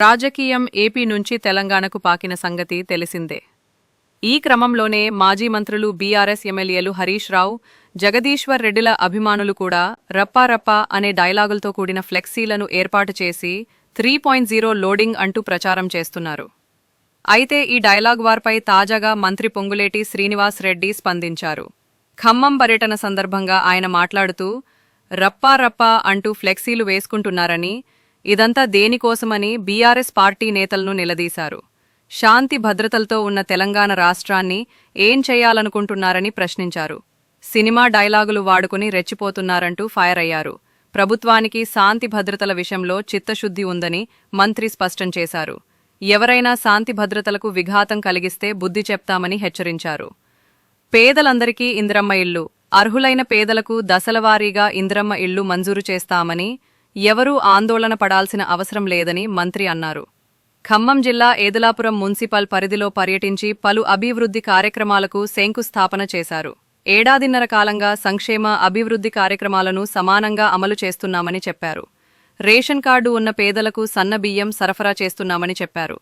రాజకీయం ఏపీ నుంచి తెలంగాణకు పాకిన సంగతి తెలిసిందే. ఈ క్రమంలోనే మాజీ మంత్రులు బీఆర్ఎస్ ఎమ్మెల్యేలు హరీష్ రావు జగదీశ్వర్ రెడ్డిల అభిమానులు కూడా రప్పా రప్పా అనే డైలాగులతో కూడిన ఫ్లెక్సీలను ఏర్పాటు చేసి త్రీ పాయింట్ జీరో లోడింగ్ అంటూ ప్రచారం చేస్తున్నారు. అయితే ఈ డైలాగ్ వార్పై తాజాగా మంత్రి పొంగులేటి శ్రీనివాస్ రెడ్డి స్పందించారు. ఖమ్మం పర్యటన సందర్భంగా ఆయన మాట్లాడుతూ రప్పా రప్పా అంటూ ఫ్లెక్సీలు వేసుకుంటున్నారని ఇదంతా దేనికోసమని బీఆర్ఎస్ పార్టీ నేతలను నిలదీశారు. శాంతి భద్రతలతో ఉన్న తెలంగాణ రాష్ట్రాన్ని ఏం చేయాలనుకుంటున్నారని ప్రశ్నించారు. సినిమా డైలాగులు వాడుకుని రెచ్చిపోతున్నారంటూ ఫైర్ అయ్యారు ప్రభుత్వానికి శాంతి భద్రతల విషయంలో చిత్తశుద్ధి ఉందని మంత్రి స్పష్టం చేశారు. ఎవరైనా శాంతి భద్రతలకు విఘాతం కలిగిస్తే బుద్ధి చెప్తామని హెచ్చరించారు. పేదలందరికీ ఇంద్రమ్మ ఇల్లు అర్హులైన పేదలకు దశలవారీగా ఇంద్రమ్మ ఇల్లు మంజూరు చేస్తామని ఎవరూ ఆందోళన పడాల్సిన అవసరం లేదని మంత్రి అన్నారు. ఖమ్మం జిల్లా ఏదులాపురం మున్సిపల్ పరిధిలో పర్యటించి పలు అభివృద్ధి కార్యక్రమాలకు శంకుస్థాపన చేశారు. ఏడాదిన్నర కాలంగా సంక్షేమ అభివృద్ధి కార్యక్రమాలను సమానంగా అమలు చేస్తున్నామని చెప్పారు. రేషన్ కార్డు ఉన్న పేదలకు సన్న బియ్యం సరఫరా చేస్తున్నామని చెప్పారు.